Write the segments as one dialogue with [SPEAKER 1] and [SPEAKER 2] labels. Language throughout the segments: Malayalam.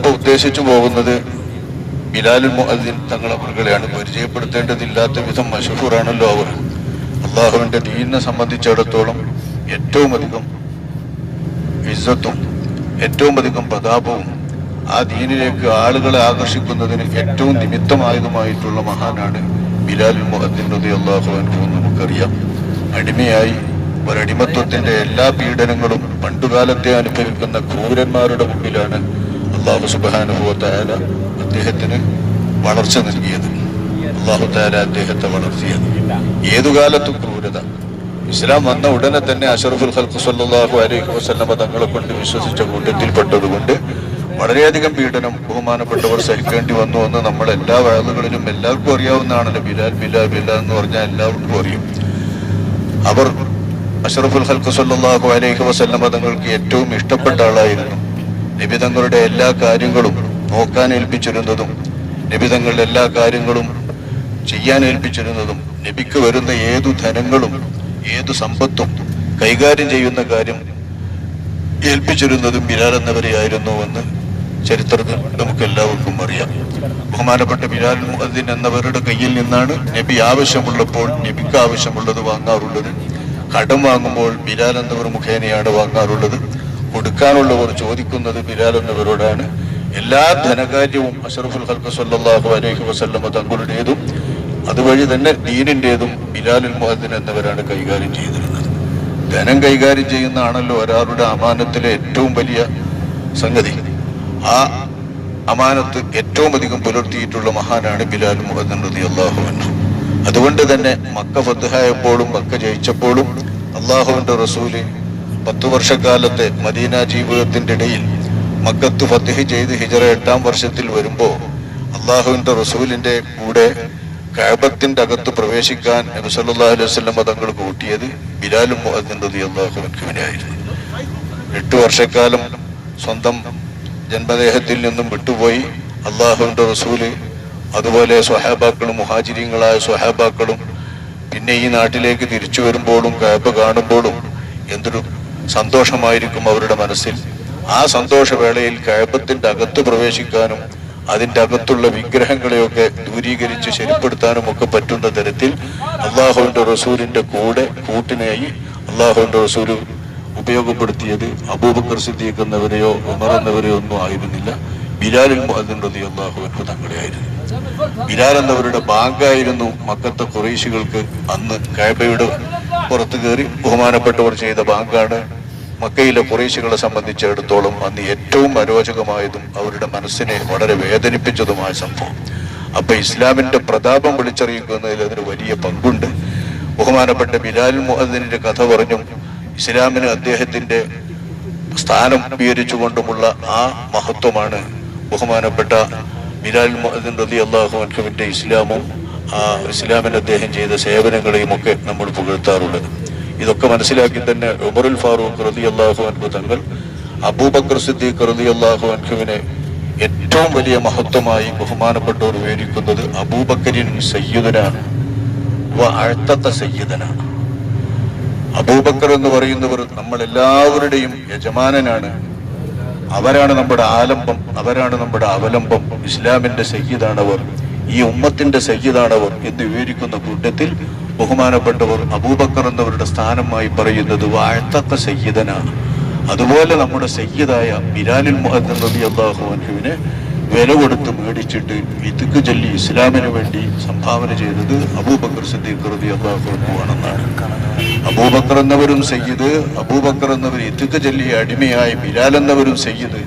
[SPEAKER 1] നമുക്കിപ്പോൾ ഉദ്ദേശിച്ചു പോകുന്നത് ബിലാലുൽ മുഅദ്ദിൻ തങ്ങൾ അവരുകളെയാണ് പരിചയപ്പെടുത്തേണ്ടതില്ലാത്ത വിധം മഷഹൂറാണല്ലോ അവർ. അള്ളാഹുവിന്റെ ദീനിനെ സംബന്ധിച്ചിടത്തോളം ഏറ്റവും അധികം ഇസ്സത്തും ഏറ്റവും അധികം പ്രതാപവും ആ ദീനിലേക്ക് ആളുകളെ ആകർഷിക്കുന്നതിന് ഏറ്റവും നിമിത്തമായതുമായിട്ടുള്ള മഹാനാണ് ബിലാലുൽ മുഹദ്ദിൻ റതി അള്ളാഹു അനുഭവം നമുക്കറിയാം. അടിമയായി ഒരടിമത്വത്തിന്റെ എല്ലാ പീഡനങ്ങളും പണ്ടുകാലത്തെ അനുഭവിക്കുന്ന ക്രൂരന്മാരുടെ മുമ്പിലാണ് അള്ളാഹു സുബാനുഭവ താല അദ്ദേഹത്തിന് വളർച്ച നൽകിയത്. അള്ളാഹു താല അദ്ദേഹത്തെ വളർത്തിയത്. ഏതു കാലത്തും ക്രൂരത. ഇസ്ലാം വന്ന ഉടനെ തന്നെ അഷറഫുൽ ഹൽക്ക് സല്ലാഹു അലൈഹി വസ്ലമ തങ്ങളെ കൊണ്ട് വിശ്വസിച്ച കൂട്ടത്തിൽപ്പെട്ടതുകൊണ്ട് വളരെയധികം പീഡനം ബഹുമാനപ്പെട്ടവർ സഹിക്കേണ്ടി വന്നു എന്ന് നമ്മൾ എല്ലാ വഴലുകളിലും എല്ലാവർക്കും അറിയാവുന്നതാണല്ലോ ബിലാൽ ബിലാൽ ബിലാൽ എന്ന് പറഞ്ഞാൽ എല്ലാവർക്കും അറിയും. അവർ അഷറഫുൽ ഹൽക്ക് സല്ലാഹു അലൈഹി വസ്ലമ തങ്ങൾക്ക് ഏറ്റവും ഇഷ്ടപ്പെട്ട ആളായിരുന്നു. നബി തങ്ങളുടെ എല്ലാ കാര്യങ്ങളും നോക്കാൻ ഏൽപ്പിച്ചിരുന്നതും നബി തങ്ങളുടെ എല്ലാ കാര്യങ്ങളും ചെയ്യാൻ ഏൽപ്പിച്ചിരുന്നതും നബിക്ക് വരുന്ന ഏതു ധനങ്ങളും ഏതു സമ്പത്തും കൈകാര്യം ചെയ്യുന്ന കാര്യം ഏൽപ്പിച്ചിരുന്നതും ബിലാൽ എന്നവരെയായിരുന്നു എന്ന് ചരിത്രത്തിൽ നമുക്ക് എല്ലാവർക്കും അറിയാം. ബഹുമാനപ്പെട്ട ബിലാൽ മുഹദ്ദിൻ എന്നവരുടെ കയ്യിൽ നിന്നാണ് നബി ആവശ്യമുള്ളപ്പോൾ നബിക്ക് ആവശ്യമുള്ളത് വാങ്ങാറുള്ളത്. കടം വാങ്ങുമ്പോൾ ബിലാൽ എന്നവർ മുഖേനയാണ് വാങ്ങാറുള്ളത്. കൊടുക്കാനുള്ളവർ ചോദിക്കുന്നത് ബിലാൽ എന്നിവരോടാണ്. എല്ലാ ധനകാര്യവും അഷറഫുൽ ഖൽഖ് സല്ലാഹു അലൈഹി വസല്ലമ തങ്ങളുടേതും അതുവഴി തന്നെ ദീനിന്റേതും ബിലാലുൽ മുഹദ്ദിൻ എന്നിവരാണ് കൈകാര്യം ചെയ്തിരുന്നത്. ധനം കൈകാര്യം ചെയ്യുന്നതാണല്ലോ ഒരാളുടെ അമാനത്തിലെ ഏറ്റവും വലിയ സംഗതി. ആ അമാനത്ത് ഏറ്റവും അധികം പുലർത്തിയിട്ടുള്ള മഹാനാണ് ബിലാൽ മുഹദ്ദിൻ റതി അള്ളാഹു അതുകൊണ്ട് തന്നെ മക്ക ഫത്തഹായപ്പോഴും മക്ക ജയിച്ചപ്പോഴും അള്ളാഹുവിന്റെ റസൂൽ പത്തു വർഷക്കാലത്തെ മദീന ജീവിതത്തിന്റെ ഇടയിൽ മക്കത്ത് ഫത്തിഹ് ചെയ്ത് ഹിജറ എട്ടാം വർഷത്തിൽ വരുമ്പോൾ അള്ളാഹുവിന്റെ റസൂലിന്റെ കൂടെ കാബത്തിന്റെ അകത്ത് പ്രവേശിക്കാൻ നബി സല്ലല്ലാഹു അലൈഹി വസല്ലം തങ്ങൾ കൂട്ടിയത് ബിലാലും മുഅദ്ദിൻ റളിയല്ലാഹു അൻഹുവിനായിരുന്നു എട്ട് വർഷക്കാലം സ്വന്തം ജന്മദേഹത്തിൽ നിന്നും വിട്ടുപോയി അള്ളാഹുവിന്റെ റസൂൽ അതുപോലെ സ്വഹാബാക്കളും മുഹാജിരിങ്ങളായ സ്വഹാബാക്കളും പിന്നെ ഈ നാട്ടിലേക്ക് തിരിച്ചു വരുമ്പോഴും കഅബ കാണുമ്പോഴും എന്തൊരു സന്തോഷമായിരിക്കും അവരുടെ മനസ്സിൽ. ആ സന്തോഷവേളയിൽ കഴപ്പത്തിന്റെ അകത്ത് പ്രവേശിക്കാനും അതിന്റെ അകത്തുള്ള വിഗ്രഹങ്ങളെയൊക്കെ ദൂരീകരിച്ച് ശരിപ്പെടുത്താനും ഒക്കെ പറ്റുന്ന തരത്തിൽ അള്ളാഹുവിന്റെ റസൂലിന്റെ കൂടെ കൂട്ടിനായി അള്ളാഹുവിന്റെ റസൂൽ ഉപയോഗപ്പെടുത്തിയത് അബൂബക്കർ സിദ്ദീഖ് എന്നവരെയോ ഉമർ എന്നവരെയോ ഒന്നും ആയിരുന്നില്ല. ബിലാലിൽ മുഹദ്ദിൻ റതി അള്ളാഹു അൻഹു തങ്ങളെയായിരുന്നു ബിലാൽ എന്നവരുടെ ബാങ്കായിരുന്നു മക്കത്തെ കുറേശികൾക്ക് അന്ന് കാബയുടെ പുറത്തു കയറി ബഹുമാനപ്പെട്ടവർ ചെയ്ത ബാങ്കാണ്. മക്കയിലെ കുറേശികളെ സംബന്ധിച്ചിടത്തോളം അന്ന് ഏറ്റവും അരോചകമായതും അവരുടെ മനസ്സിനെ വളരെ വേദനിപ്പിച്ചതുമായ സംഭവം. അപ്പൊ ഇസ്ലാമിന്റെ പ്രതാപം വിളിച്ചറിയിക്കുന്നതിൽ അതിന് വലിയ പങ്കുണ്ട്. ബഹുമാനപ്പെട്ട ബിലാൽ മുഹദ്ദിന്റെ കഥ പറഞ്ഞും ഇസ്ലാമിന് അദ്ദേഹത്തിന്റെ സ്ഥാനം വിവരിച്ചുകൊണ്ടുമുള്ള ആ മഹത്വമാണ് ബഹുമാനപ്പെട്ട ബിലാൽ മുഹദ്ദിൻ റലി അള്ളാഹു അൻഹുവിന്റെ ഇസ്ലാമും ആ ഇസ്ലാമിന് അദ്ദേഹം ചെയ്ത സേവനങ്ങളെയും ഒക്കെ നമ്മൾ പുകഴ്ത്താറുള്ളത് ഇതൊക്കെ മനസ്സിലാക്കി തന്നെ ഉമറുൽ ഫാറൂഖ് റതി അള്ളാഹു അൻഹു തങ്ങൾ അബൂബക്കർ സിദ്ദീഖ് റതി അള്ളാഹു അൻഹുവിനെ ഏറ്റവും വലിയ മഹത്വമായി ബഹുമാനപ്പെട്ടവർ വിവരിക്കുന്നത് അബൂബക്കരിൻ സയ്യുദനാണ്. അഴ്ത്തത്ത സയ്യിദനാണ്. അബൂബക്കർ എന്ന് പറയുന്നവർ നമ്മൾ എല്ലാവരുടെയും യജമാനനാണ്. അവരാണ് നമ്മുടെ ആലംബം അവരാണ് നമ്മുടെ അവലംബം. ഇസ്ലാമിന്റെ സയ്യിദാണവർ ഈ ഉമ്മത്തിന്റെ സയ്യിദാണവർ എന്ന് വിവരിക്കുന്ന കൂട്ടത്തിൽ ബഹുമാനപ്പെട്ടവർ അബൂബക്കർ എന്നവരുടെ സ്ഥാനമായി പറയുന്നത് വാഴ്ത്തക്ക സയ്യിദനാണ്. അതുപോലെ നമ്മുടെ സയ്യിദായ ബിലാലിൽ മുഹദ്ദൻ റബി അള്ളാഹു അൻഹുവിനെ വില കൊടുത്ത് മേടിച്ചിട്ട് വിതുക്ക് ചൊല്ലി ഇസ്ലാമിന് വേണ്ടി സംഭാവന ചെയ്തത് അബൂബക്കർ സിദ്ദീഖ് റബി അള്ളാഹുവാണെന്നാണ് അബൂബക്കർ എന്നവരും സയ്യിദ് അബൂബക്കർ എന്നവർ ഇതുക്ക് ചൊല്ലിയ അടിമയായ ബിലാൽ എന്നവരും സയ്യിദ്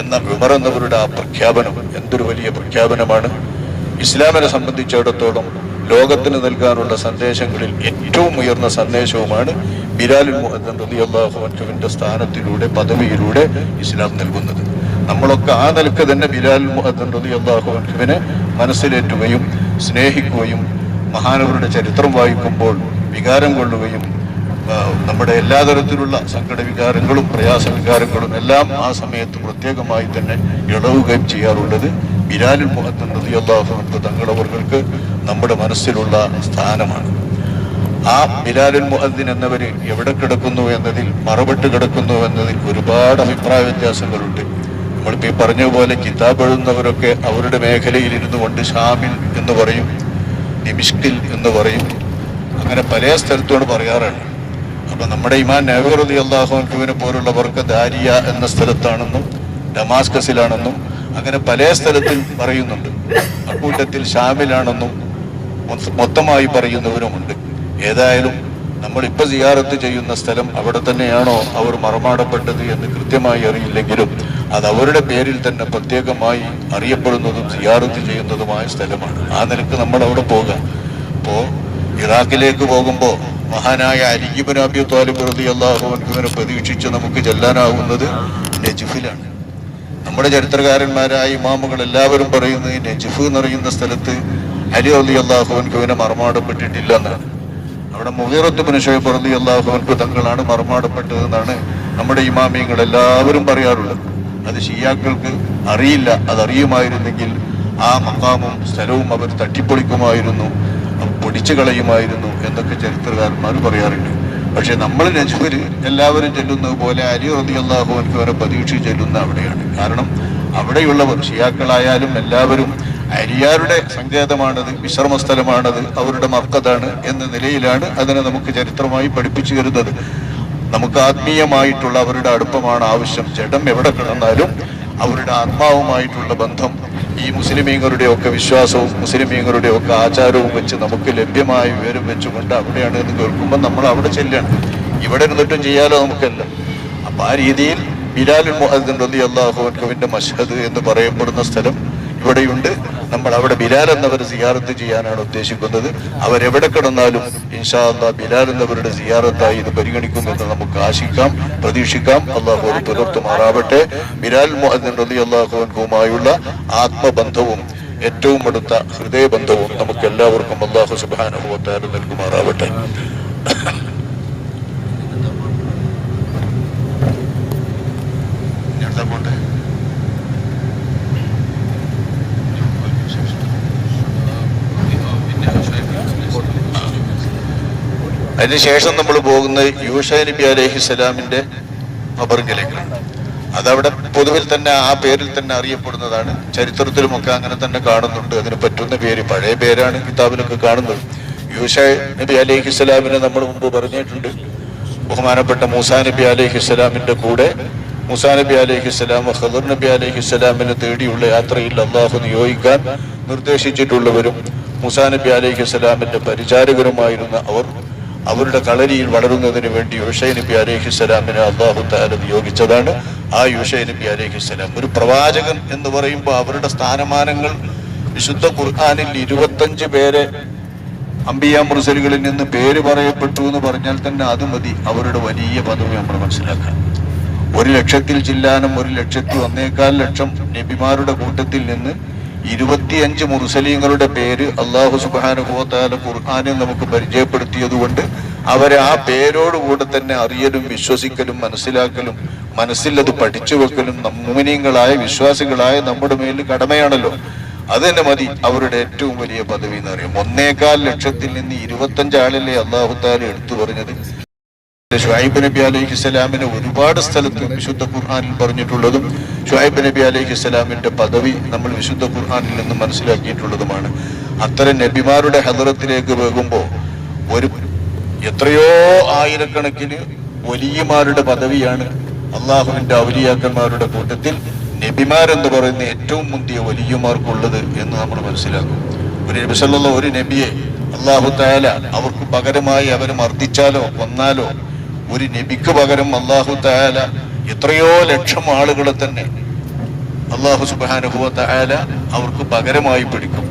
[SPEAKER 1] എന്ന വിമർ എന്നവരുടെ ആ പ്രഖ്യാപനം എന്തൊരു വലിയ പ്രഖ്യാപനമാണ്. ഇസ്ലാമിനെ സംബന്ധിച്ചിടത്തോളം ലോകത്തിന് നൽകാനുള്ള സന്ദേശങ്ങളിൽ ഏറ്റവും ഉയർന്ന സന്ദേശവുമാണ് ബിലാലുൽ മുഹദ്ദൻ അൻഹുവിന്റെ സ്ഥാനത്തിലൂടെ പദവിയിലൂടെ ഇസ്ലാം നൽകുന്നത്. നമ്മളൊക്കെ ആ നിലയ്ക്ക് തന്നെ ബിലാൽ മുഹദ്ദൻ അൻഹുവിനെ മനസ്സിലേറ്റുകയും സ്നേഹിക്കുകയും മഹാനവരുടെ ചരിത്രം വായിക്കുമ്പോൾ വികാരം കൊള്ളുകയും നമ്മുടെ എല്ലാ തരത്തിലുള്ള സങ്കട വികാരങ്ങളും പ്രയാസ വികാരങ്ങളും എല്ലാം ആ സമയത്ത് പ്രത്യേകമായി തന്നെ ഇളവുകയും ചെയ്യാറുള്ളത് ബിലാലുൽ മുഹത്തൻ റളിയല്ലാഹു അൻഹു തങ്ങളവർക്ക് നമ്മുടെ മനസ്സിലുള്ള സ്ഥാനമാണ്. ആ ബിലാലുൽ മുഹദ്ദിൻ എന്നവര് എവിടെ കിടക്കുന്നു എന്നതിൽ മറവിട്ട് കിടക്കുന്നു എന്നതിൽ ഒരുപാട് അഭിപ്രായ വ്യത്യാസങ്ങളുണ്ട്. നമ്മളിപ്പോൾ ഈ പറഞ്ഞതുപോലെ കിതാബ് എഴുതുന്നവരൊക്കെ അവരുടെ മേഖലയിൽ ഇരുന്നു കൊണ്ട് ഷാമിൽ എന്ന് പറയും നിമിഷ്കിൽ എന്ന് പറയും അങ്ങനെ പല സ്ഥലത്തോട് പറയാറാണ്. അപ്പം നമ്മുടെ ഇമാൻ നബിറുദി അള്ളാഹുവിനെ പോലുള്ളവർക്ക് ദാരിയ എന്ന സ്ഥലത്താണെന്നും ഡമാസ്കസിലാണെന്നും അങ്ങനെ പല സ്ഥലത്തും പറയുന്നുണ്ട്. അക്കൂട്ടത്തിൽ ഷാമിലാണെന്നും മൊത്തമായി പറയുന്നവരുമുണ്ട്. ഏതായാലും നമ്മൾ ഇപ്പൊ സിയാറത്ത് ചെയ്യുന്ന സ്ഥലം അവിടെ തന്നെയാണോ അവർ മറമാടപ്പെട്ടത് എന്ന് കൃത്യമായി അറിയില്ലെങ്കിലും അത് അവരുടെ പേരിൽ തന്നെ പ്രത്യേകമായി അറിയപ്പെടുന്നതും സിയാറത്ത് ചെയ്യുന്നതുമായ സ്ഥലമാണ്. ആ നിലയ്ക്ക് നമ്മൾ അവിടെ പോകാം. അപ്പോ ഇറാഖിലേക്ക് പോകുമ്പോൾ മഹാനായ അലിബിൻ അബി താലിബ് റതി അള്ളാഹുവിനെ പ്രതീക്ഷിച്ച് നമുക്ക് ചെല്ലാനാവുന്നത് നജിഫിലാണ്. നമ്മുടെ ചരിത്രകാരന്മാരായ ഇമാമുകൾ എല്ലാവരും പറയുന്നത് നജിഫ് എന്ന് സ്ഥലത്ത് അലി അലി അള്ളാഹുവിനെ മറമാടപ്പെട്ടിട്ടില്ല എന്നാണ് അവിടെ മുഹീറത്ത് ഷോയ്ബ് അലി അള്ളാഹുവിൻക്ക് തങ്ങളാണ് മറമാടപ്പെട്ടതെന്നാണ് നമ്മുടെ ഇമാമിയങ്ങൾ എല്ലാവരും പറയാറുള്ളത്. അത് ഷിയാക്കൾക്ക് അറിയില്ല അതറിയുമായിരുന്നെങ്കിൽ ആ മക്കാമും സ്ഥലവും അവർ തട്ടിപ്പൊളിക്കുമായിരുന്നു പൊടിച്ചു കളയുമായിരുന്നു എന്നൊക്കെ ചരിത്രകാരന്മാർ പറയാറുണ്ട്. പക്ഷെ നമ്മൾ നജ്ഫിൽ എല്ലാവരും ചെല്ലുന്നത് പോലെ അലി റതി അള്ളാഹുവിൻക്ക് വരെ പ്രതീക്ഷിച്ച് ചെല്ലുന്ന അവിടെയാണ്. കാരണം അവിടെയുള്ളവർ ഷിയാക്കളായാലും എല്ലാവരും അരിയാരുടെ സങ്കേതമാണത് വിശ്രമ സ്ഥലമാണത് അവരുടെ മർക്കതാണ് എന്ന നിലയിലാണ് അതിനെ നമുക്ക് ചരിത്രമായി പഠിപ്പിച്ചു തരുന്നത്. നമുക്ക് ആത്മീയമായിട്ടുള്ള അവരുടെ അടുപ്പമാണ് ആവശ്യം. ജഡം എവിടെ കിടന്നാലും അവരുടെ ആത്മാവുമായിട്ടുള്ള ബന്ധം ഈ മുസ്ലിമീങ്ങളുടെ ഒക്കെ വിശ്വാസവും മുസ്ലിമീങ്ങളുടെ ഒക്കെ ആചാരവും വെച്ച് നമുക്ക് ലഭ്യമായ വിവരം വെച്ചുകൊണ്ട് അവിടെയാണ് എന്ന് കേൾക്കുമ്പോൾ നമ്മൾ അവിടെ ചെല്ലണം. ഇവിടെ ഇരുന്നിട്ടും ചെയ്യാലോ നമുക്കല്ല. അപ്പൊ ആ രീതിയിൽ ബിലാലുൽ മുഹദ്ദിൻ റലി അള്ളാഹുവിന്റെ മഷദ് എന്ന് പറയപ്പെടുന്ന സ്ഥലം ഇവിടെയുണ്ട്. നമ്മൾ അവിടെ ബിലാൽ എന്നവർ സിയാറത്ത് ചെയ്യാനാണ് ഉദ്ദേശിക്കുന്നത്. അവരെവിടെ കിടന്നാലും ഇൻഷാ അല്ലാ ബിലാൽ എന്നവരുടെ സിയാറത്തായി ഇത് പരിഗണിക്കുമെന്ന് നമുക്ക് ആശിക്കാം പ്രതീക്ഷിക്കാം. അള്ളാഹു അത് പുലർത്തുമാറാവട്ടെ. ബിലാൽ മുഹദ്ദിൻ റലി അള്ളാഹുവിനുമായുള്ള ആത്മബന്ധവും ഏറ്റവും അടുത്ത ഹൃദയബന്ധവും നമുക്ക് എല്ലാവർക്കും അള്ളാഹു സുബാനുഭവത്താലും നൽകുമാറാവട്ടെ. എന്താ പോട്ടെ. അതിനുശേഷം നമ്മൾ പോകുന്നത് യൂഷ നബി അലഹി സ്വലാമിന്റെ അബർഗിലേക്കാണ് അതവിടെ പൊതുവിൽ തന്നെ ആ പേരിൽ തന്നെ അറിയപ്പെടുന്നതാണ്. ചരിത്രത്തിലുമൊക്കെ അങ്ങനെ തന്നെ കാണുന്നുണ്ട്. അതിന് പറ്റുന്ന പേര് പഴയ പേരാണ് കിതാബിലൊക്കെ കാണുന്നത്. യൂഷ നബി അലഹി സ്വലാമിനെ നമ്മൾ മുമ്പ് പറഞ്ഞിട്ടുണ്ട്. ബഹുമാനപ്പെട്ട മൂസാ നബി അലഹി സ്വലാമിന്റെ കൂടെ. മുസാ നബി അലൈഹി സ്വലാം ഖദർ നബി അലൈഹി സ്വലാമിനെ തേടിയുള്ള യാത്രയിൽ അള്ളാഹു നിയോഗിക്കാൻ നിർദ്ദേശിച്ചിട്ടുള്ളവരും മുസാ നബി അലൈഹി സ്വലാമിന്റെ പരിചാരകരുമായിരുന്ന അവർ അവരുടെ കളരിയിൽ വളരുന്നതിന് വേണ്ടി യുഷൈനബി അലേഹിസ്സലാമിനെ അള്ളാഹു താല നിയോഗിച്ചതാണ്. ആ യുഷൈനബി അലേഹിസ്സലാം ഒരു പ്രവാചകൻ എന്ന് പറയുമ്പോൾ അവരുടെ സ്ഥാനമാനങ്ങൾ വിശുദ്ധ ഖുർആാനിൽ ഇരുപത്തഞ്ച് പേരെ അമ്പിയ മുർസലുകളിൽ നിന്ന് പേര് പറയപ്പെട്ടു എന്ന് പറഞ്ഞാൽ തന്നെ അത് മതി. അവരുടെ വലിയ പദവി നമ്മൾ മനസ്സിലാക്കാം. ഒരു ലക്ഷത്തിൽ ചില്ലാനും ഒരു ലക്ഷത്തി ഒന്നേകാൽ ലക്ഷം നബിമാരുടെ കൂട്ടത്തിൽ നിന്ന് ഇരുപത്തിയഞ്ച് മുർസലീങ്ങളുടെ പേര് അള്ളാഹു സുബാനുഭവത്താല ഖുർആാനിൽ നമുക്ക് പരിചയപ്പെടുത്തിയതുകൊണ്ട് അവരെ ആ പേരോടുകൂടെ തന്നെ അറിയലും വിശ്വസിക്കലും മനസ്സിലാക്കലും മനസ്സിൽ അത് പഠിച്ചു വെക്കലും മുമിനീങ്ങളായ വിശ്വാസികളായ നമ്മുടെ മേലിൽ കടമയാണല്ലോ. അത് തന്നെ മതി. അവരുടെ ഏറ്റവും വലിയ പദവി എന്ന് അറിയാം ഒന്നേകാൽ ലക്ഷത്തിൽ നിന്ന് ഇരുപത്തഞ്ചാളിലെ അള്ളാഹുത്താല അള്ളാഹു താല എടുത്തു പറഞ്ഞത്. ഷുഹൈബ് നബി അലൈഹി സ്വലാമിനെ ഒരുപാട് സ്ഥലത്ത് വിശുദ്ധ ഖുർഹാനിൽ പറഞ്ഞിട്ടുള്ളതും ഷുഹൈബ് നബി അലൈഹി സ്വലാമിന്റെ പദവി നമ്മൾ വിശുദ്ധ ഖുർഹാനിൽ നിന്ന് മനസ്സിലാക്കിയിട്ടുള്ളതുമാണ്. അത്തരം നബിമാരുടെ ഹദറത്തിലേക്ക് പോകുമ്പോൾ ഒരു എത്രയോ ആയിരക്കണക്കിന് വലിയമാരുടെ പദവിയാണ് അള്ളാഹുവിന്റെ ഔലിയാക്കന്മാരുടെ കൂട്ടത്തിൽ നബിമാരെന്ന് പറയുന്ന ഏറ്റവും മുന്തിയ വലിയമാർക്കുള്ളത് എന്ന് നമ്മൾ മനസ്സിലാക്കും. ഒരു നബി സല്ലല്ലാഹു ഒരു നബിയെ അള്ളാഹു തായാല അവർക്ക് പകരമായി അവർ മർദ്ദിച്ചാലോ കൊന്നാലോ ഒരു നബിക്ക് പകരം അള്ളാഹു താല എത്രയോ ലക്ഷം ആളുകളെ തന്നെ അള്ളാഹു സുബാനുഭവ താല അവർക്ക് പകരമായി പിടിക്കും.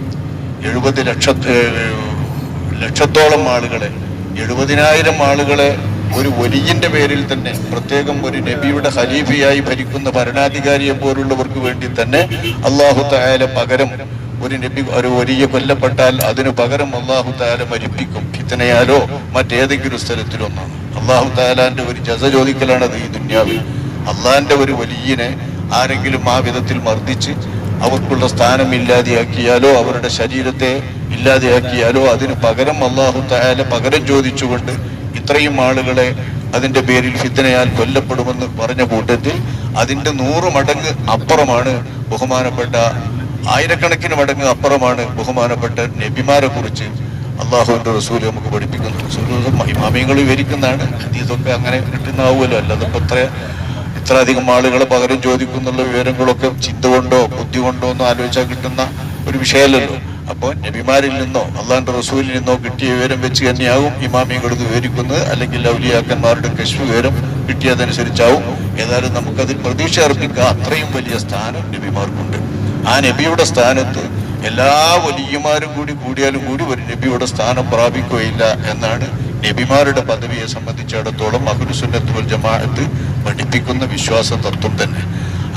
[SPEAKER 1] എഴുപത് ലക്ഷ ലക്ഷത്തോളം ആളുകളെ എഴുപതിനായിരം ആളുകളെ ഒരു വലിയന്റെ പേരിൽ തന്നെ പ്രത്യേകം ഒരു നബിയുടെ ഖലീഫയായി ഭരിക്കുന്ന ഭരണാധികാരിയെ പോലുള്ളവർക്ക് വേണ്ടി തന്നെ അള്ളാഹു തായാല പകരം ഒരു നബി ഒരു വലിയ കൊല്ലപ്പെട്ടാൽ അതിനു പകരം അള്ളാഹു തായാല മരിപ്പിക്കും. ഫിത്തനയാലോ മറ്റേതെങ്കിലും സ്ഥലത്തിലൊന്നാണ്. അള്ളാഹു താലാന്റെ ഒരു ജസ ചോദിക്കലാണത് ഈ ദുന്യാവിൽ. അള്ളാഹിന്റെ ഒരു വലിയനെ ആരെങ്കിലും ആ വിധത്തിൽ മർദ്ദിച്ച് അവർക്കുള്ള സ്ഥാനം ഇല്ലാതെയാക്കിയാലോ അവരുടെ ശരീരത്തെ ഇല്ലാതെയാക്കിയാലോ അതിന് പകരം അള്ളാഹു തയാല പകരം ചോദിച്ചുകൊണ്ട് ഇത്രയും ആളുകളെ അതിന്റെ പേരിൽ ഫിത്തനയാൽ കൊല്ലപ്പെടുമെന്ന് പറഞ്ഞ കൂട്ടത്തിൽ അതിന്റെ നൂറ് മടങ്ങ് അപ്പുറമാണ് ബഹുമാനപ്പെട്ട ആയിരക്കണക്കിന് മടങ്ങ് അപ്പുറമാണ് ബഹുമാനപ്പെട്ട നബിമാരെ കുറിച്ച് അള്ളാഹുവിന്റെ റസൂൽ നമുക്ക് പഠിപ്പിക്കുന്നു. റസൂൽ മഹിമാമിയങ്ങൾ വിവരിക്കുന്നതാണ്. ഇതൊക്കെ അങ്ങനെ കിട്ടുന്നാവുമല്ലോ അല്ലാതെ ഇപ്പൊ ഇത്ര ഇത്ര അധികം ആളുകളെ പകരം ചോദിക്കുന്നുള്ള വിവരങ്ങളൊക്കെ ചിന്ത കൊണ്ടോ ബുദ്ധി കൊണ്ടോ ഒന്നും ആലോചിച്ചാൽ കിട്ടുന്ന ഒരു വിഷയമല്ലല്ലോ. അപ്പോൾ നബിമാരിൽ നിന്നോ അള്ളാഹിന്റെ റസൂലിൽ നിന്നോ കിട്ടിയ വിവരം വെച്ച് തന്നെയാവും ഇമാമിയങ്ങൾ വിവരിക്കുന്നത്. അല്ലെങ്കിൽ ഔലിയാക്കന്മാരുടെ കശ് വിവരം കിട്ടിയതനുസരിച്ചാവും. ഏതായാലും നമുക്കതിൽ പ്രതീക്ഷ അർപ്പിക്കുക അത്രയും വലിയ സ്ഥാനം നബിമാർക്കുണ്ട്. ആ നബിയുടെ സ്ഥാനത്ത് എല്ലാ വലിയമാരും കൂടി കൂടിയാലും കൂടി ഒരു നബിയുടെ സ്ഥാനം പ്രാപിക്കുകയില്ല എന്നാണ് നബിമാരുടെ പദവിയെ സംബന്ധിച്ചിടത്തോളം അഹുലുസുന്നത്ത് ജമാഅത്ത് പഠിപ്പിക്കുന്ന വിശ്വാസ തത്വം തന്നെ.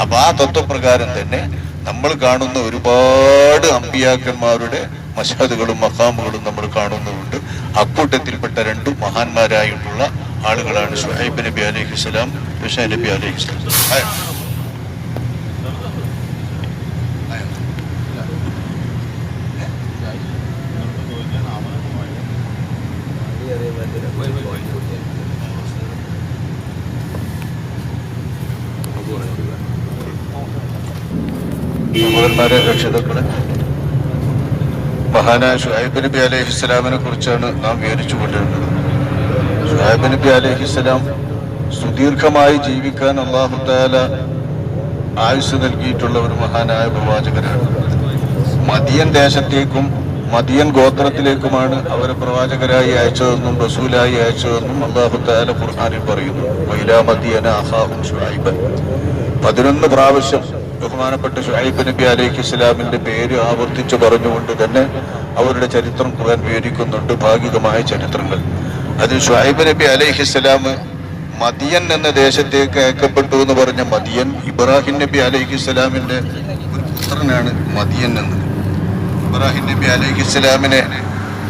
[SPEAKER 1] അപ്പൊ ആ തത്വപ്രകാരം തന്നെ നമ്മൾ കാണുന്ന ഒരുപാട് അമ്പിയാക്കന്മാരുടെ മഷാദുകളും മഹാമുകളും നമ്മൾ കാണുന്നുണ്ട് അക്കൂട്ടത്തിൽപ്പെട്ട രണ്ടു മഹാന്മാരായിട്ടുള്ള ആളുകളാണ് ഷുഹൈബ് നബി അലൈഹിസ്സലാം ഹുസൈൻ നബി അലൈഹിസ്സലാം. സഹോദരന്മാരെ രക്ഷിതാക്കളെ. മഹാനായ ഷുഹൈബ് നബി അലൈഹി ഇസ്ലാമിനെ കുറിച്ചാണ് നാം വിവരിച്ചു കൊണ്ടിരുന്നത് ഷുഹൈബ് നബി അലൈഹി ഇസ്ലാം സുദീർഘമായി ജീവിക്കാൻ അള്ളാഹു താല ആയുസ് നൽകിയിട്ടുള്ള ഒരു മഹാനായ പ്രവാചകനാണ്. മദിയൻ ദേശത്തേക്കും മദിയൻ ഗോത്രത്തിലേക്കുമാണ് അവരെ പ്രവാചകരായി അയച്ചതെന്നും റസൂലായി അയച്ചതെന്നും അള്ളാഹു താല ഖുർഹാനിൽ പറയുന്നു. മദിയന അഹാഹും ഷുഹൈബൻ. പതിനൊന്ന് പ്രാവശ്യം ബഹുമാനപ്പെട്ട ഷുഹൈബ് നബി അലൈഹി ഇസ്ലാമിന്റെ പേര് ആവർത്തിച്ചു പറഞ്ഞുകൊണ്ട് തന്നെ അവരുടെ ചരിത്രം ഖുർആൻ വിവരിക്കുന്നുണ്ട് ഭാഗികമായ ചരിത്രങ്ങൾ. അതിൽ ഷുഹൈബ് നബി അലൈഹി ഇസ്ലാം മദിയൻ എന്ന ദേശത്തേക്ക് അയക്കപ്പെട്ടു എന്ന് പറഞ്ഞ മദിയൻ ഇബ്രാഹിം നബി അലൈഹി ഇസ്ലാമിന്റെ പുത്രനാണ് മദിയൻ എന്ന് ഇബ്രാഹിം നബി അലൈഹി ഇസ്ലാമിനെ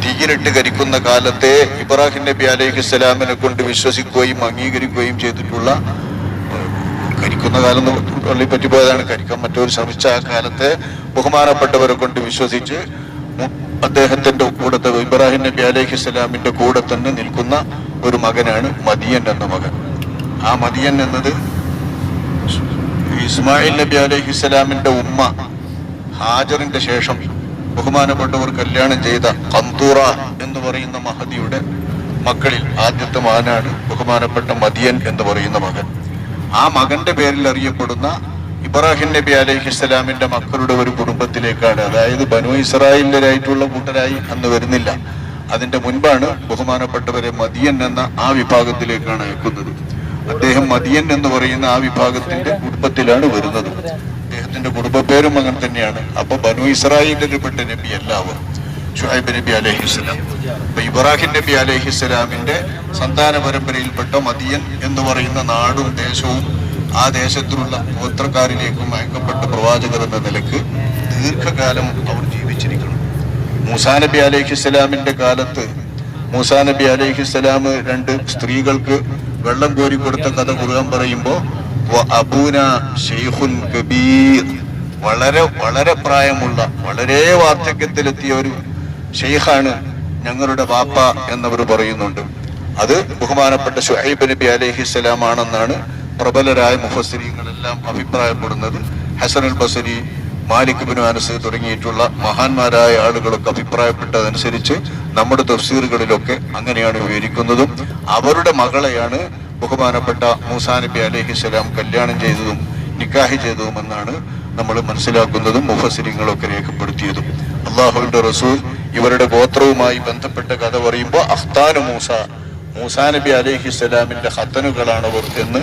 [SPEAKER 1] തീയിലിട്ട് കരിക്കുന്ന കാലത്തെ ഇബ്രാഹിം നബി അലൈഹി ഇസ്ലാമിനെ കൊണ്ട് വിശ്വസിക്കുകയും അംഗീകരിക്കുകയും ചെയ്തിട്ടുള്ള കരിക്കുന്ന കാലം പള്ളി പറ്റിപ്പോയതാണ്. കരിക്കാൻ മറ്റൊരു ശ്രമിച്ച ആ കാലത്തെ ബഹുമാനപ്പെട്ടവരെ കൊണ്ട് വിശ്വസിച്ച് അദ്ദേഹത്തിന്റെ കൂടത്തെ ഇബ്രാഹിം നബി അലൈഹി സ്വലാമിന്റെ കൂടെ തന്നെ നിൽക്കുന്ന ഒരു മകനാണ് മദിയൻ എന്ന മകൻ. ആ മദിയൻ എന്നത് ഇസ്മായിൽ നബി അലൈഹി സ്വലാമിന്റെ ഉമ്മ ഹാജറിന്റെ ശേഷം ബഹുമാനപ്പെട്ടവർ കല്യാണം ചെയ്ത കന്തൂറ എന്ന് പറയുന്ന മഹദിയുടെ മക്കളിൽ ആദ്യത്തെ മകനാണ് ബഹുമാനപ്പെട്ട മദിയൻ എന്ന് പറയുന്ന മകൻ. ആ മകന്റെ പേരിൽ അറിയപ്പെടുന്ന ഇബ്രാഹിം നബി അലൈഹി ഇസ്ലാമിന്റെ മക്കളുടെ ഒരു കുടുംബത്തിലേക്കാണ്. അതായത് ബനു ഇസ്രായേലിലായിട്ടുള്ള കൂട്ടരായി അന്ന് വരുന്നില്ല. അതിന്റെ മുൻപാണ് ബഹുമാനപ്പെട്ടവരെ മദിയൻ എന്ന ആ വിഭാഗത്തിലേക്കാണ് അയക്കുന്നത്. അദ്ദേഹം മദിയൻ എന്ന് പറയുന്ന ആ വിഭാഗത്തിന്റെ കുടുംബത്തിലാണ് വരുന്നത്. അദ്ദേഹത്തിന്റെ കുടുംബ പേരും അങ്ങനെ തന്നെയാണ്. അപ്പൊ ബനു ഇസ്രായേലിൽപ്പെട്ട നബി എല്ലാവരും ഷുഹൈബ് നബി അലഹിസ്ലാം അപ്പൊ ഇബ്രാഹിം നബി അലഹിസ്ലാമിന്റെ സന്താന പരമ്പരയിൽപ്പെട്ട മദിയൻ എന്ന് പറയുന്ന നാടും ദേശവും ആ ദേശത്തിലുള്ള ഗോത്രക്കാരിലേക്കും അയക്കപ്പെട്ട പ്രവാചകർ എന്ന നിലയ്ക്ക് ദീർഘകാലം അവർ ജീവിച്ചിരിക്കണം മൂസാ നബി അലഹിസ്ലാമിന്റെ കാലത്ത് മൂസാ നബി അലഹിസ്ലാം രണ്ട് സ്ത്രീകൾക്ക് വെള്ളം കോരി കൊടുത്ത കഥ കുറുകാൻ പറയുമ്പോ "വ അബൂന ഷെയ്ഖുൻ കബീർ. വളരെ വളരെ പ്രായമുള്ള വളരെ വാർദ്ധക്യത്തിലെത്തിയ ഒരു ഷെയ്ഖാണ് ഞങ്ങളുടെ വാപ്പ എന്നവർ പറയുന്നുണ്ട്. അത് ബഹുമാനപ്പെട്ട ഷുഹൈബ് നബി അലഹിസ്സലാം ആണെന്നാണ് പ്രബലരായ മുഫസ്സിരീങ്ങളെല്ലാം അഭിപ്രായപ്പെടുന്നത്. Hasan al Basri Malik bin Anas തുടങ്ങിയിട്ടുള്ള മഹാന്മാരായ ആളുകളൊക്കെ അഭിപ്രായപ്പെട്ടതനുസരിച്ച് നമ്മുടെ തഫ്സീറുകളിലൊക്കെ അങ്ങനെയാണ് വിവരിക്കുന്നതും. അവരുടെ മകളെയാണ് ബഹുമാനപ്പെട്ട മൂസാ നബി അലഹിസ്സലാം കല്യാണം ചെയ്തതും നിക്കാഹി ചെയ്തതും എന്നാണ് നമ്മൾ മനസ്സിലാക്കുന്നതും മുഫസിരിങ്ങളൊക്കെ രേഖപ്പെടുത്തിയതും. അള്ളാഹുവിന്റെ റസൂൽ ഇവരുടെ ഗോത്രവുമായി ബന്ധപ്പെട്ട കഥ പറയുമ്പോൾ അഫ്താനു മൂസ. മൂസാ നബി അലൈഹി സ്വലാമിന്റെ അവർ എന്ന്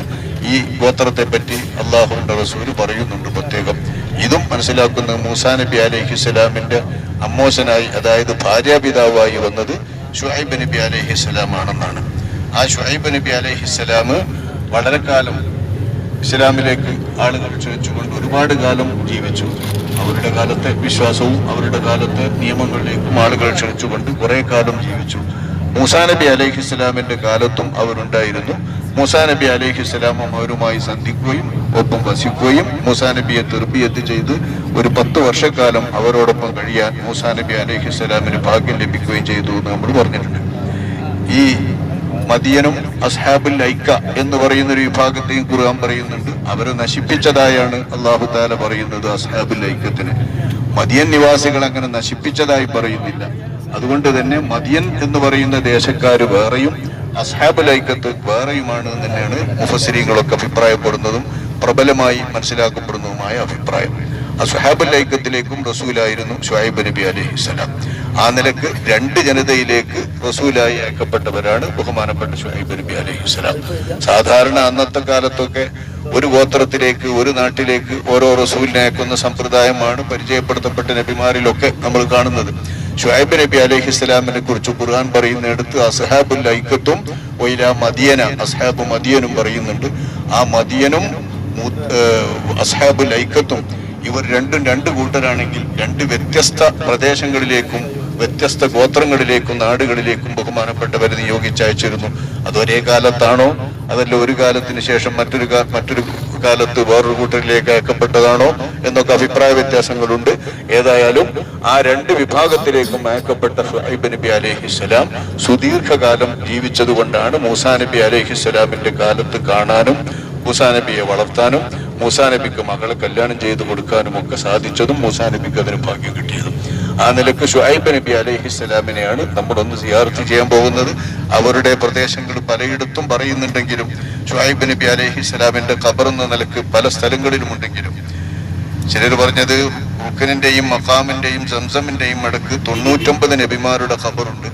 [SPEAKER 1] ഈ ഗോത്രത്തെ പറ്റി അള്ളാഹുവിന്റെ റസൂൽ പറയുന്നുണ്ട് പ്രത്യേകം. ഇതും മനസ്സിലാക്കുന്ന മൂസാ നബി അലൈഹി സ്വലാമിന്റെ അമ്മോശനായി അതായത് ഭാര്യാപിതാവായി വന്നത് ഷുഹൈബ് നബി അലൈഹി സ്വലാം ആണെന്നാണ് ആ ഷുഹൈബ് നബി അലൈഹി സ്വലാം വളരെ കാലം ഇസ്ലാമിലേക്ക് ആളുകൾ ക്ഷണിച്ചുകൊണ്ട് ഒരുപാട് കാലം ജീവിച്ചു. അവരുടെ കാലത്തെ വിശ്വാസവും അവരുടെ കാലത്തെ നിയമങ്ങളിലേക്കും ആളുകൾ ക്ഷണിച്ചുകൊണ്ട് കുറെ കാലം ജീവിച്ചു. മൂസാ നബി അലൈഹി ഇസ്ലാമിന്റെ കാലത്തും അവരുണ്ടായിരുന്നു. മൂസാ നബി അലൈഹി ഇസ്ലാമും അവരുമായി സന്ധിക്കുകയും ഒപ്പം വസിക്കുകയും മൂസാ നബിയെ തെർബിയത്ത് ചെയ്ത് ഒരു പത്ത് വർഷക്കാലം അവരോടൊപ്പം കഴിയാൻ മൂസാ നബി അലൈഹി ഇസ്ലാമിന് ഭാഗ്യം ലഭിക്കുകയും ചെയ്തു എന്ന് നമ്മൾ പറഞ്ഞിട്ടുണ്ട്. ഈ മദിയനും അസ്ഹാബുൽ ലൈക്ക എന്ന് പറയുന്ന ഒരു വിഭാഗത്തെയും ഖുർആൻ പറയുന്നുണ്ട്. അവരെ നശിപ്പിച്ചതായാണ് അള്ളാഹു താല പറയുന്നത് അസ്ഹാബുൽ ലൈക്കത്തിന്. മദിയൻ നിവാസികൾ അങ്ങനെ നശിപ്പിച്ചതായി പറയുന്നില്ല. അതുകൊണ്ട് തന്നെ മദിയൻ എന്ന് പറയുന്ന ദേശക്കാർ വേറെയും അസ്ഹാബുൽ ലൈക്കത്ത് വേറെയുമാണ് തന്നെയാണ് മുഫസിരിങ്ങളൊക്കെ അഭിപ്രായപ്പെടുന്നതും പ്രബലമായി മനസ്സിലാക്കപ്പെടുന്നതുമായ അഭിപ്രായം. അസ്ഹാബുൽ ലൈക്കത്തിലേക്കും റസൂലായിരുന്നു ഷുഹൈബ് നബി അലൈഹിസ്സലാം ആ നിലയ്ക്ക് രണ്ട് ജനതയിലേക്ക് റസൂലായി അയക്കപ്പെട്ടവരാണ് ബഹുമാനപ്പെട്ട ഷുഹൈബ് നബി അലൈഹി സ്വലാം. സാധാരണ അന്നത്തെ കാലത്തൊക്കെ ഒരു ഗോത്രത്തിലേക്ക് ഒരു നാട്ടിലേക്ക് ഓരോ റസൂലിനെ അയക്കുന്ന സമ്പ്രദായമാണ് പരിചയപ്പെടുത്തപ്പെട്ട നബിമാരിലൊക്കെ നമ്മൾ കാണുന്നത്. ഷുഹൈബ് നബി അലൈഹി സ്വലാമിനെ കുറിച്ച് ഖുർആൻ പറയുന്നിടത്ത് അസ്ഹാബുൽ ഐക്കത്തും ഒയില മദിയന അസ്ഹാബ് മദിയനും പറയുന്നുണ്ട്. ആ മദിയനും അസഹാബുൽ ഐക്കത്തും ഇവർ രണ്ടും രണ്ട് കൂട്ടരാണെങ്കിൽ രണ്ട് വ്യത്യസ്ത പ്രദേശങ്ങളിലേക്കും വ്യത്യസ്ത ഗോത്രങ്ങളിലേക്കും നാടുകളിലേക്കും ബഹുമാനപ്പെട്ടവരെ നിയോഗിച്ചയച്ചിരുന്നു അത് ഒരേ കാലത്താണോ? അതല്ല ഒരു കാലത്തിന് ശേഷം മറ്റൊരു മറ്റൊരു കാലത്ത് വേറൊരു കൂട്ടരിലേക്ക് അയക്കപ്പെട്ടതാണോ? എന്നൊക്കെ അഭിപ്രായ വ്യത്യാസങ്ങളുണ്ട്. ഏതായാലും ആ രണ്ട് വിഭാഗത്തിലേക്കും അയക്കപ്പെട്ട ഷുഹൈബ് നബി അലഹിസ്സലാം സുദീർഘകാലം ജീവിച്ചതുകൊണ്ടാണ് മൂസാ നബി അലഹിസ്സലാമിന്റെ കാലത്ത് കാണാനും മൂസാ നബിയെ വളർത്താനും മൂസാ നബിക്ക് മകളെ കല്യാണം ചെയ്തു കൊടുക്കാനും ഒക്കെ സാധിച്ചതും മൂസാ നബിക്ക് അതിന് ഭാഗ്യം കിട്ടിയതും. ആ നിലയ്ക്ക് ഷുഹൈബ് നബി നമ്മൾ നമ്മളൊന്ന് സിയാർത്ത് ചെയ്യാൻ പോകുന്നത്. അവരുടെ പ്രദേശങ്ങൾ പലയിടത്തും പറയുന്നുണ്ടെങ്കിലും ഷുഹൈബ് നബി അലൈഹിസ്സലാമിന്റെ ഖബർ എന്ന നിലയ്ക്ക് പല സ്ഥലങ്ങളിലും ഉണ്ടെങ്കിലും ചിലർ പറഞ്ഞത് റുക്കനിന്റെയും മക്കാമിന്റെയും സംസമിന്റെയും അടുക്ക് തൊണ്ണൂറ്റൊമ്പത് നബിമാരുടെ ഖബറുണ്ട്.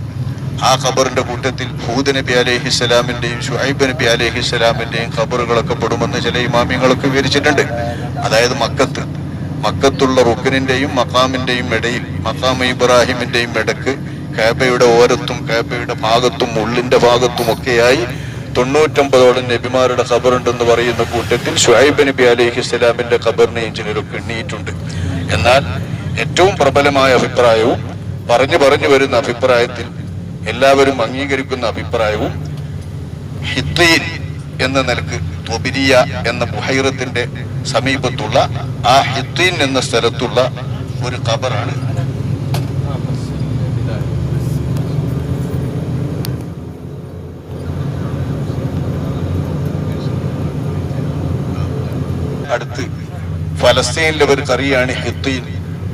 [SPEAKER 1] ആ ഖബറിന്റെ കൂട്ടത്തിൽ ഹൂദ് നബി അലൈഹിസ്സലാമിന്റെയും ഷുഹൈബ് നബി അലൈഹിസ്സലാമിന്റെയും ഖബറുകളൊക്കെ പെടുമെന്ന് ചില ഇമാമ്യങ്ങളൊക്കെ വിവരിച്ചിട്ടുണ്ട്. അതായത് മക്കത്ത്. മക്കത്തുള്ള റുക്കിനിന്റെയും മക്കാമിന്റെയും ഇടയിൽ മക്കാം ഇബ്രാഹിമിന്റെയും ഇടയ്ക്ക് കാബയുടെ ഓരത്തും കാബയുടെ ഭാഗത്തും ഉള്ളിന്റെ ഭാഗത്തും ഒക്കെയായി തൊണ്ണൂറ്റൊമ്പതോളം നബിമാരുടെ ഖബറുണ്ടെന്ന് പറയുന്ന കൂട്ടത്തിൽ ഷുഹൈബ് നബി അലൈഹി ഇസ്ലാമിന്റെ ഖബറിനെ ചിലരൊക്കെ എണ്ണിയിട്ടുണ്ട് എന്നാൽ ഏറ്റവും പ്രബലമായ അഭിപ്രായവും പറഞ്ഞു പറഞ്ഞു വരുന്ന അഭിപ്രായത്തിൽ എല്ലാവരും അംഗീകരിക്കുന്ന അഭിപ്രായവും ഹിത്തയിൽ എന്ന നിലയ്ക്ക് തൊബിരിയ എന്ന ബുഹൈറത്തിന്റെ സമീപത്തുള്ള ആ ഹിത്തീൻ എന്ന സ്ഥലത്തുള്ള ഒരു ഖബറാണ്. അടുത്ത് ഫലസ്തീനിലെ ഒരു കറിയാണ് ഹിത്തീൻ.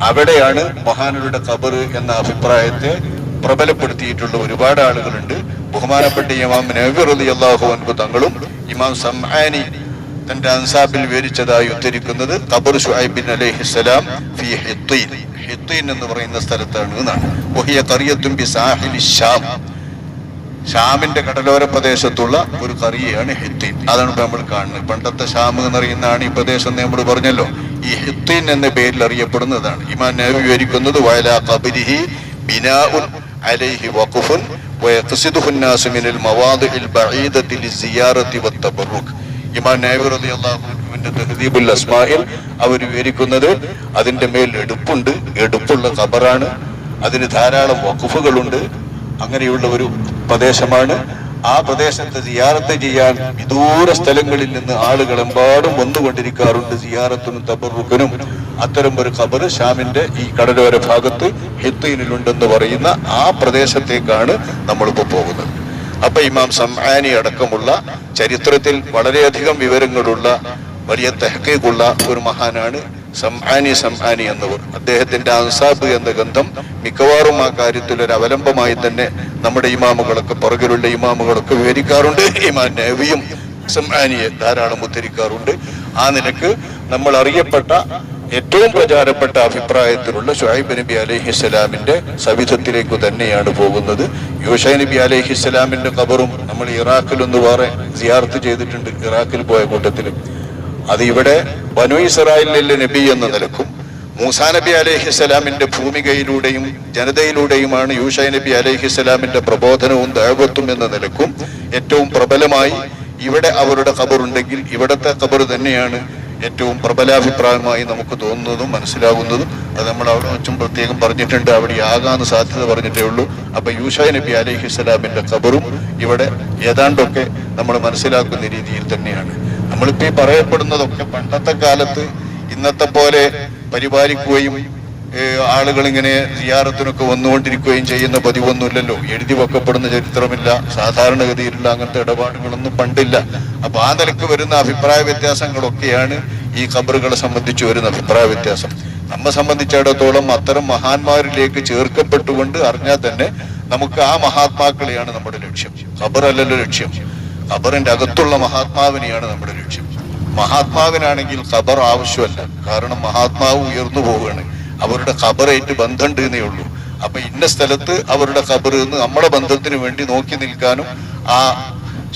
[SPEAKER 1] അവിടെയാണ് മഹാനരുടെ ഖബർ എന്ന അഭിപ്രായത്തെ പ്രബലപ്പെടുത്തിയിട്ടുള്ള ഒരുപാട് ആളുകളുണ്ട്. ബഹുമാനപ്പെട്ട ഇമാം നബി അൻഹു തങ്ങളും ഇമാം സംഹാനി തന്റെ അൻസാബിൽ വിവരിച്ചതായി ഉദ്ധരിക്കുന്നത് ഖബർ ഷുഹൈബിൻ അലൈഹിസ്സലാം ഫി ഹിത്തീൻ. ഹിത്തീൻ എന്ന് പറയുന്ന സ്ഥലത്താണ് എന്നാണ്. വഹിയ കറിയത്തും ബി സാഹിലി ഷാം ഷാമിന്റെ കടലോര പ്രദേശത്തുള്ള ഒരു കറിയാണ് ഹിത്തീൻ. അതാണ് ഇപ്പൊ നമ്മൾ കാണുന്നത്. പണ്ടത്തെ ഷാം എന്ന് പറയുന്നതാണ് ഈ പ്രദേശം നമ്മൾ പറഞ്ഞല്ലോ. ഈ ഹിത്തീൻ എന്ന പേരിൽ അറിയപ്പെടുന്നതാണ്. ഇമാൻ നബി വിവരിക്കുന്നത് വയലാ ഖബരിഹി ബിനാഉൻ അലൈഹി വഖഫുൻ വയഖ്സിദുഹു الناس من المواضع البعيدة للزيارة والتبرك ഇമാൻ നബി റളിയല്ലാഹു അൻഹുവിന്റെ തഹദീബുൽ അസ്മായിൽ അവർ വിവരിക്കുന്നത് അതിന്റെ മേൽ എടുപ്പുണ്ട് എടുപ്പുള്ള ഖബറാണ് അതിന് ധാരാളം വഖഫുകളുണ്ട് അങ്ങനെയുള്ള ഒരു പ്രദേശമാണ് ആ പ്രദേശത്ത് സിയാറത്ത് ചെയ്യാൻ വിദൂര സ്ഥലങ്ങളിൽ നിന്ന് ആളുകൾ എമ്പാടും വന്നുകൊണ്ടിരിക്കാറുണ്ട്. സിയാറത്തിനും തബറുക്കനും അത്തരം ഒരു ഖബർ ഷാമിന്റെ ഈ കടലോര ഭാഗത്ത് ഹിത്തയിലുണ്ടെന്ന് പറയുന്ന ആ പ്രദേശത്തേക്കാണ് നമ്മളിപ്പോ പോകുന്നത്. അപ്പൊ ഇമാം സംആനി അടക്കമുള്ള ചരിത്രത്തിൽ വളരെയധികം വിവരങ്ങളുള്ള വലിയ തെഹക്കേക്കുള്ള ഒരു മഹാനാണ് സംആനി സംആനി എന്നവർ അദ്ദേഹത്തിന്റെ അൻസാബ് എന്ന ഗന്ധം മിക്കവാറും ആ കാര്യത്തിൽ ഒരു അവലംബമായി തന്നെ നമ്മുടെ ഇമാമുകളൊക്കെ പുറകിലുള്ള ഇമാമുകളൊക്കെ വിവരിക്കാറുണ്ട്. ഇമാൻ നബിയും സംഹാനിയെ ധാരാളം ഉദ്ധരിക്കാറുണ്ട്. ആ നിലയ്ക്ക് നമ്മൾ അറിയപ്പെട്ട ഏറ്റവും പ്രചാരപ്പെട്ട അഭിപ്രായത്തിലുള്ള ഷുഹൈബ് നബി അലഹിസ്സലാമിന്റെ സവിധത്തിലേക്ക് തന്നെയാണ് പോകുന്നത്. യൂഷ നബി അലഹിസ്സലാമിന്റെ ഖബറും നമ്മൾ ഇറാഖിൽ ഒന്ന് വേറെ സിയാർത്ത് ചെയ്തിട്ടുണ്ട്. ഇറാഖിൽ പോയ കൂട്ടത്തിൽ അത് ഇവിടെ ബനു ഇസ്രായേലിലെ നബി എന്ന നിലക്കും മൂസാ നബി അലഹിസ്സലാമിന്റെ ഭൂമികയിലൂടെയും ജനതയിലൂടെയുമാണ് യൂഷ നബി അലഹിസ്സലാമിന്റെ പ്രബോധനവും ദൈവത്വം എന്ന നിലക്കും ഏറ്റവും പ്രബലമായി ഇവിടെ അവരുടെ ഖബറുണ്ടെങ്കിൽ ഇവിടത്തെ ഖബർ തന്നെയാണ് ഏറ്റവും പ്രബലാഭിപ്രായമായി നമുക്ക് തോന്നുന്നതും മനസ്സിലാകുന്നതും. അത് നമ്മൾ അവിടെ വെച്ചും പ്രത്യേകം പറഞ്ഞിട്ടുണ്ട്. അവിടെ ആകാന്ന് സാധ്യത പറഞ്ഞിട്ടേ ഉള്ളൂ. അപ്പൊ യൂഷ നബി അലഹിസ്സലാമിന്റെ ഖബറും ഇവിടെ ഏതാണ്ടൊക്കെ നമ്മൾ മനസ്സിലാക്കുന്ന രീതിയിൽ തന്നെയാണ്. നമ്മളിപ്പോ ഈ പറയപ്പെടുന്നതൊക്കെ പണ്ടത്തെ കാലത്ത് ഇന്നത്തെ പോലെ പരിപാലിക്കുകയും ആളുകൾ ഇങ്ങനെ സിയാറത്തിനൊക്കെ വന്നുകൊണ്ടിരിക്കുകയും ചെയ്യുന്ന പതിവൊന്നുമില്ലല്ലോ. എഴുതി വെക്കപ്പെടുന്ന ചരിത്രമില്ല സാധാരണഗതിയിലുള്ള അങ്ങനത്തെ ഇടപാടുകളൊന്നും പണ്ടില്ല. അപ്പൊ ആ നിലയ്ക്ക് വരുന്ന അഭിപ്രായ വ്യത്യാസങ്ങളൊക്കെയാണ് ഈ ഖബറുകളെ സംബന്ധിച്ച് വരുന്ന അഭിപ്രായ വ്യത്യാസം. നമ്മെ സംബന്ധിച്ചിടത്തോളം അത്തരം മഹാന്മാരിലേക്ക് ചേർക്കപ്പെട്ടുകൊണ്ട് അറിഞ്ഞാൽ തന്നെ നമുക്ക് ആ മഹാത്മാക്കളെയാണ് നമ്മുടെ ലക്ഷ്യം. ഖബറല്ലല്ലോ ലക്ഷ്യം. ഖബറിന്റെ അകത്തുള്ള മഹാത്മാവിനെയാണ് നമ്മുടെ ലക്ഷ്യം. മഹാത്മാവിനാണെങ്കിൽ ഖബർ ആവശ്യമല്ല. കാരണം മഹാത്മാവ് ഉയർന്നു പോവുകയാണ്. അവരുടെ ഖബറേറ്റ് ബന്ധമുണ്ട് എന്നേ ഉള്ളൂ. അപ്പൊ ഇന്ന സ്ഥലത്ത് അവരുടെ ഖബർ എന്ന് നമ്മുടെ ബന്ധത്തിന് വേണ്ടി നോക്കി നിൽക്കാനും ആ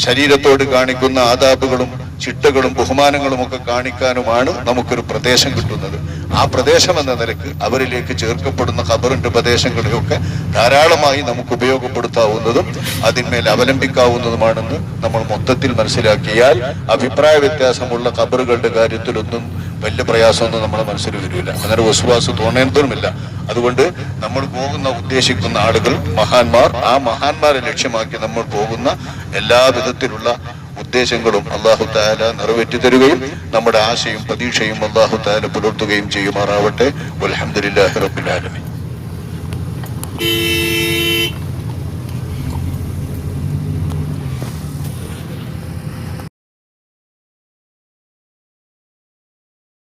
[SPEAKER 1] ശരീരത്തോട് കാണിക്കുന്ന ആദാബുകളും ചിട്ടകളും ബഹുമാനങ്ങളും ഒക്കെ കാണിക്കാനുമാണ് നമുക്കൊരു പ്രദേശം കിട്ടുന്നത്. ആ പ്രദേശം എന്ന നിലയ്ക്ക് അവരിലേക്ക് ചേർക്കപ്പെടുന്ന ഖബറിന്റെ പ്രദേശങ്ങളെയൊക്കെ ധാരാളമായി നമുക്ക് ഉപയോഗപ്പെടുത്താവുന്നതും അതിന്മേൽ അവലംബിക്കാവുന്നതുമാണെന്ന് നമ്മൾ മൊത്തത്തിൽ മനസ്സിലാക്കിയാൽ അഭിപ്രായ വ്യത്യാസമുള്ള ഖബറുകളുടെ കാര്യത്തിലൊന്നും വലിയ പ്രയാസമൊന്നും നമ്മുടെ മനസ്സിൽ വരില്ല. അങ്ങനെ വസുവാസ് തോന്നേണ്ടതുമില്ല. അതുകൊണ്ട് നമ്മൾ പോകുന്ന ഉദ്ദേശിക്കുന്ന ആളുകൾ മഹാന്മാർ ആ മഹാന്മാരെ ലക്ഷ്യമാക്കി നമ്മൾ പോകുന്ന എല്ലാ വിധത്തിലുള്ള ഉദ്ദേശങ്ങളും അള്ളാഹു താല നിറവേറ്റി തരുകയും നമ്മുടെ ആശയും പ്രതീക്ഷയും അള്ളാഹു താല പുലർത്തുകയും ചെയ്യുമാറാവട്ടെ. അലഹമുല്ലാ റബുലാലമി